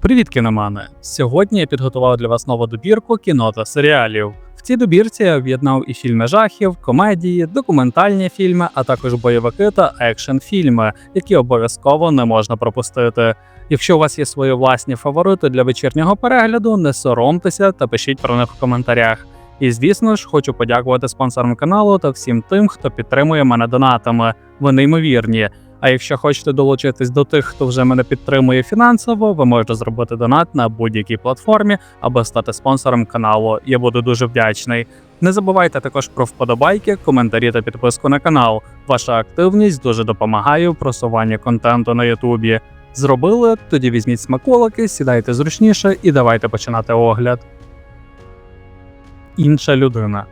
Привіт, кіномани! Сьогодні я підготував для вас нову добірку кіно та серіалів. В цій добірці я об'єднав і фільми жахів, комедії, документальні фільми, а також бойовики та екшн-фільми, які обов'язково не можна пропустити. Якщо у вас є свої власні фаворити для вечірнього перегляду, не соромтеся та пишіть про них в коментарях. І звісно ж, хочу подякувати спонсорам каналу та всім тим, хто підтримує мене донатами. Ви неймовірні. А якщо хочете долучитись до тих, хто вже мене підтримує фінансово, ви можете зробити донат на будь-якій платформі або стати спонсором каналу. Я буду дуже вдячний. Не забувайте також про вподобайки, коментарі та підписку на канал. Ваша активність дуже допомагає в просуванні контенту на Ютубі. Зробили? Тоді візьміть смаколики, сідайте зручніше і давайте починати огляд. Інша людина.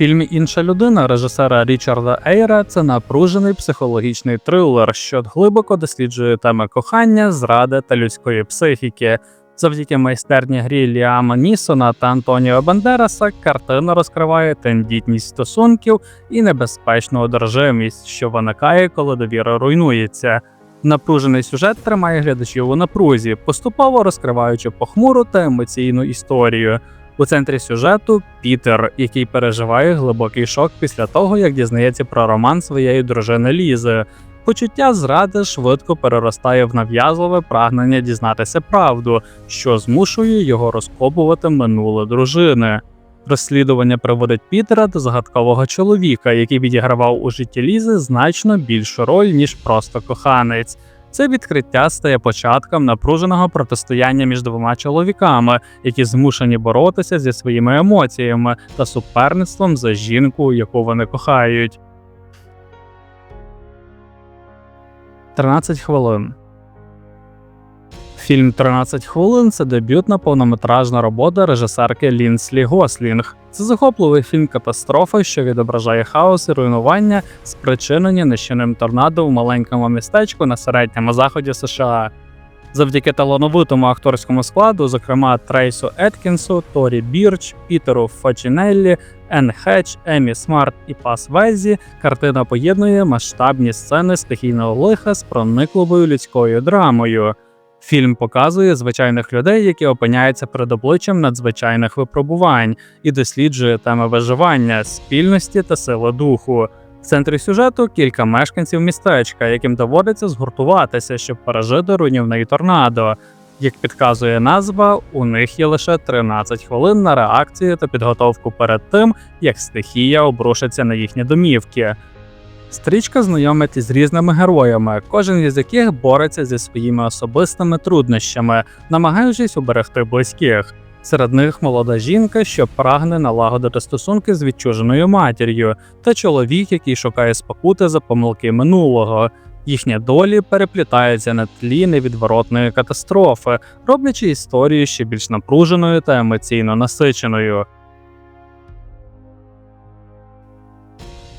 Фільмі Інша людина режисера Річарда Ейра це напружений психологічний трилер, що глибоко досліджує теми кохання, зради та людської психіки. Завдяки майстерні грі Ліама Нісона та Антоніо Бандераса картина розкриває тендітність стосунків і небезпечну одержимість, що виникає, коли довіра руйнується. Напружений сюжет тримає глядачів у напрузі, поступово розкриваючи похмуру та емоційну історію. У центрі сюжету Пітер, який переживає глибокий шок після того, як дізнається про роман своєї дружини Лізи. Почуття зради швидко переростає в нав'язливе прагнення дізнатися правду, що змушує його розкопувати минуле дружини. Розслідування приводить Пітера до загадкового чоловіка, який відігравав у житті Лізи значно більшу роль, ніж просто коханець. Це відкриття стає початком напруженого протистояння між двома чоловіками, які змушені боротися зі своїми емоціями та суперництвом за жінку, яку вони кохають. 13 хвилин. Фільм «13 хвилин це дебютна повнометражна робота режисерки Лінслі Гослінг. Це захопливий фільм катастрофи, що відображає хаос і руйнування, спричинені нищівним торнадо в маленькому містечку на середньому заході США. Завдяки талановитому акторському складу, зокрема Трейсу Еткінсу, Торі Бірч, Пітеру Фачінеллі, Ен Хетч, Емі Смарт і Пас Везі, картина поєднує масштабні сцени стихійного лиха з проникливою людською драмою. Фільм показує звичайних людей, які опиняються перед обличчям надзвичайних випробувань, і досліджує теми виживання, спільності та сили духу. В центрі сюжету кілька мешканців містечка, яким доводиться згуртуватися, щоб пережити руйнівний торнадо. Як підказує назва, у них є лише 13 хвилин на реакцію та підготовку перед тим, як стихія обрушиться на їхні домівки. Стрічка знайомить із різними героями, кожен із яких бореться зі своїми особистими труднощами, намагаючись уберегти близьких. Серед них молода жінка, що прагне налагодити стосунки з відчуженою матір'ю, та чоловік, який шукає спокути за помилки минулого. Їхні долі переплітаються на тлі невідворотної катастрофи, роблячи історію ще більш напруженою та емоційно насиченою.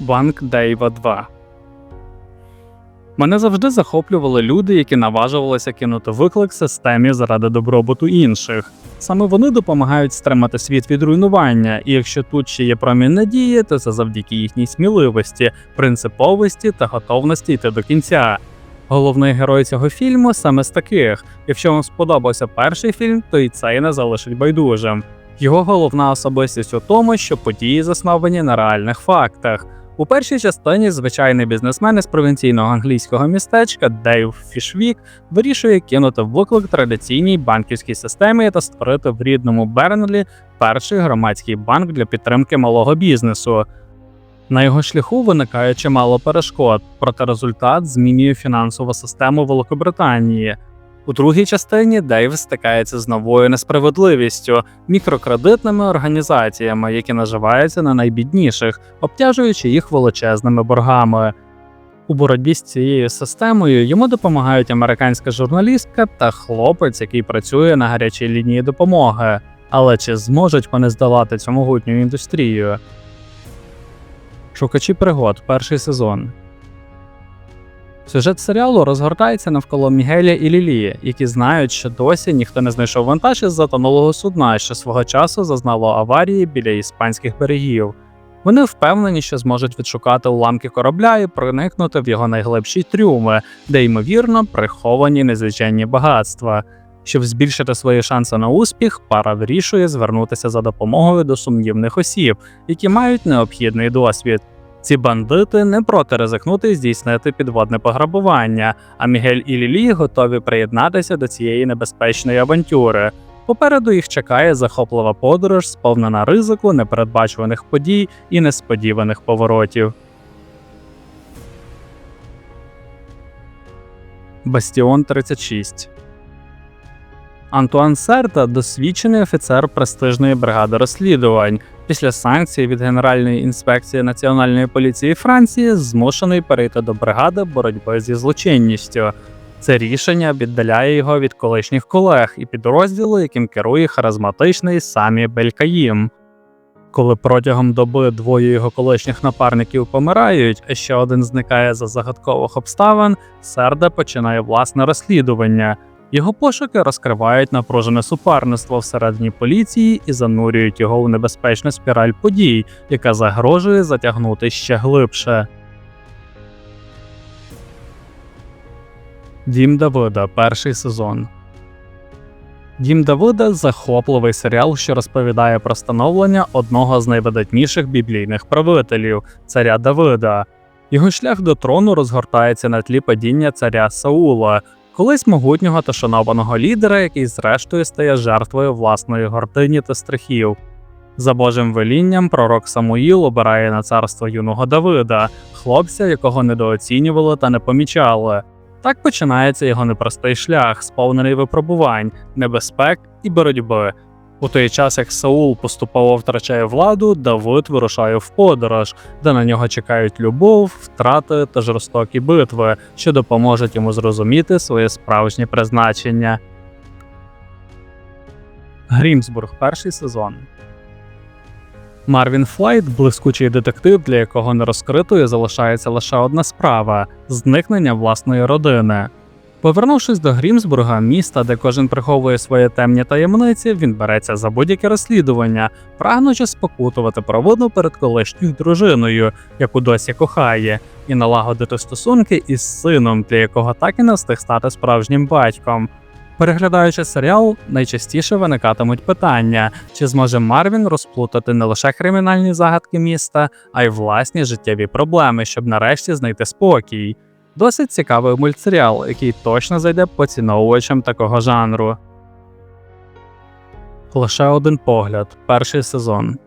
Банк Дейва 2 Мене завжди захоплювали люди, які наважувалися кинути виклик системі заради добробуту інших. Саме вони допомагають стримати світ від руйнування, і якщо тут ще є промінь надії, то це завдяки їхній сміливості, принциповості та готовності йти до кінця. Головний герой цього фільму саме з таких. Якщо вам сподобався перший фільм, то і цей не залишить байдужим. Його головна особистість у тому, що події засновані на реальних фактах. У першій частині звичайний бізнесмен із провінційного англійського містечка Дейв Фішвік вирішує кинути виклик традиційній банківській системі та створити в рідному Бернлі перший громадський банк для підтримки малого бізнесу. На його шляху виникає чимало перешкод, проте результат змінює фінансову систему Великобританії. У другій частині Дейв стикається з новою несправедливістю, мікрокредитними організаціями, які наживаються на найбідніших, обтяжуючи їх величезними боргами. У боротьбі з цією системою йому допомагають американська журналістка та хлопець, який працює на гарячій лінії допомоги. Але чи зможуть вони здолати цю могутню індустрію? Шукачі пригод, перший сезон. Сюжет серіалу розгортається навколо Мігеля і Лілії, які знають, що досі ніхто не знайшов вантаж із затонулого судна, що свого часу зазнало аварії біля іспанських берегів. Вони впевнені, що зможуть відшукати уламки корабля і проникнути в його найглибші трюми, де ймовірно приховані незвичайні багатства. Щоб збільшити свої шанси на успіх, пара вирішує звернутися за допомогою до сумнівних осіб, які мають необхідний досвід. Ці бандити не проти ризикнути здійснити підводне пограбування, а Мігель і Лілі готові приєднатися до цієї небезпечної авантюри. Попереду їх чекає захоплива подорож, сповнена ризику, непередбачуваних подій і несподіваних поворотів. Бастіон 36 Антуан Серта досвідчений офіцер престижної бригади розслідувань. Після санкцій від Генеральної інспекції Національної поліції Франції змушений перейти до бригади боротьби зі злочинністю. Це рішення віддаляє його від колишніх колег і підрозділу, яким керує харизматичний Самі Белькаїм. Коли протягом доби двоє його колишніх напарників помирають, а ще один зникає за загадкових обставин, Серда починає власне розслідування. Його пошуки розкривають напружене суперництво всередині поліції і занурюють його у небезпечну спіраль подій, яка загрожує затягнути ще глибше. Дім Давида, перший сезон. Дім Давида захопливий серіал, що розповідає про становлення одного з найвидатніших біблійних правителів царя Давида. Його шлях до трону розгортається на тлі падіння царя Саула, колись могутнього та шанованого лідера, який зрештою стає жертвою власної гордині та страхів. За Божим велінням, пророк Самуїл обирає на царство юного Давида, хлопця, якого недооцінювали та не помічали. Так починається його непростий шлях, сповнений випробувань, небезпек і боротьби. У той час, як Саул поступово втрачає владу, Давид вирушає в подорож, де на нього чекають любов, втрати та жорстокі битви, що допоможуть йому зрозуміти своє справжнє призначення. Грімсбург перший сезон. Марвін Флайт блискучий детектив, для якого нерозкритою залишається лише одна справа зникнення власної родини. Повернувшись до Грімсбурга, міста, де кожен приховує свої темні таємниці, він береться за будь-яке розслідування, прагнучи спокутувати провину перед колишньою дружиною, яку досі кохає, і налагодити стосунки із сином, для якого так і не встиг стати справжнім батьком. Переглядаючи серіал, найчастіше виникатимуть питання, чи зможе Марвін розплутати не лише кримінальні загадки міста, а й власні життєві проблеми, щоб нарешті знайти спокій. Досить цікавий мультсеріал, який точно зайде поціновувачам такого жанру. Лише один погляд. Перший сезон.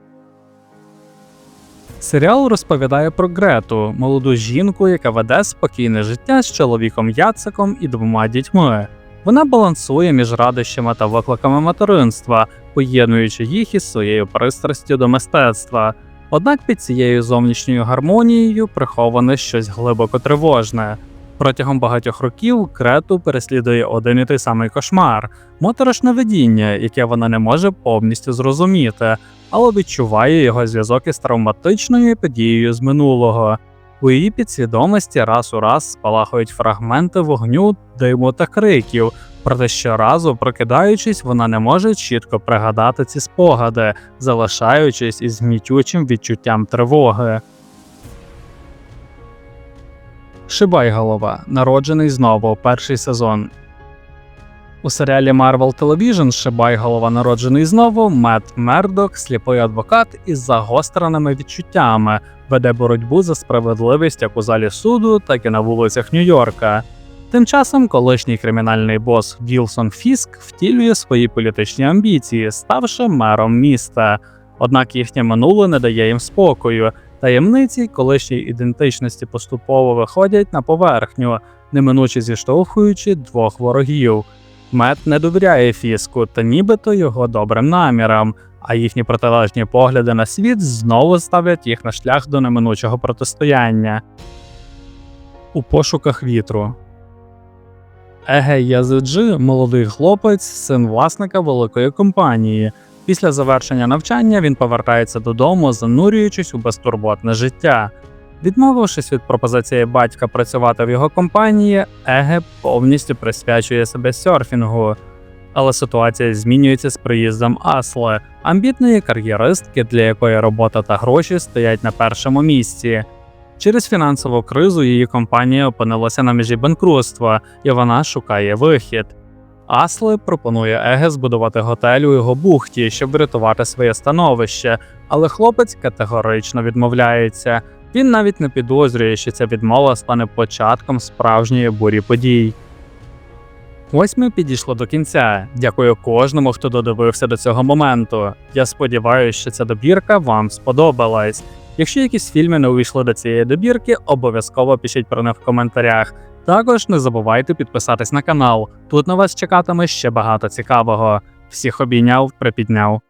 Серіал розповідає про Грету, молоду жінку, яка веде спокійне життя з чоловіком Яциком і двома дітьми. Вона балансує між радощами та викликами материнства, поєднуючи їх із своєю пристрастю до мистецтва. Однак під цією зовнішньою гармонією приховане щось глибоко тривожне. Протягом багатьох років Крету переслідує один і той самий кошмар, моторошне видіння, яке вона не може повністю зрозуміти, але відчуває його зв'язок із травматичною подією з минулого. У її підсвідомості раз у раз спалахують фрагменти вогню, диму та криків, проте щоразу, прокидаючись, вона не може чітко пригадати ці спогади, залишаючись із гнітючим відчуттям тривоги. Шибайголова, народжений знову, перший сезон. У серіалі Marvel Television Шибайголова, народжений знову, Мет Мердок, сліпий адвокат із загостреними відчуттями, веде боротьбу за справедливість як у залі суду, так і на вулицях Нью-Йорка. Тим часом колишній кримінальний бос Вілсон Фіск втілює свої політичні амбіції, ставши мером міста. Однак їхнє минуле не дає їм спокою. Таємниці колишньої ідентичності поступово виходять на поверхню, неминуче зіштовхуючи двох ворогів. Мет не довіряє Фіску та нібито його добрим намірам, а їхні протилежні погляди на світ знову ставлять їх на шлях до неминучого протистояння. У пошуках вітру Еге Язиджи молодий хлопець, син власника великої компанії. Після завершення навчання він повертається додому, занурюючись у безтурботне життя. Відмовившись від пропозиції батька працювати в його компанії, Еге повністю присвячує себе серфінгу. Але ситуація змінюється з приїздом Асли, амбітної кар'єристки, для якої робота та гроші стоять на першому місці. Через фінансову кризу її компанія опинилася на межі банкрутства, і вона шукає вихід. Асли пропонує Еге збудувати готель у його бухті, щоб врятувати своє становище, але хлопець категорично відмовляється. Він навіть не підозрює, що ця відмова стане початком справжньої бурі подій. Ось ми підійшли до кінця. Дякую кожному, хто додивився до цього моменту. Я сподіваюся, що ця добірка вам сподобалась. Якщо якісь фільми не увійшли до цієї добірки, обов'язково пишіть про них в коментарях. Також не забувайте підписатись на канал. Тут на вас чекатиме ще багато цікавого. Всіх обійняв, припідняв.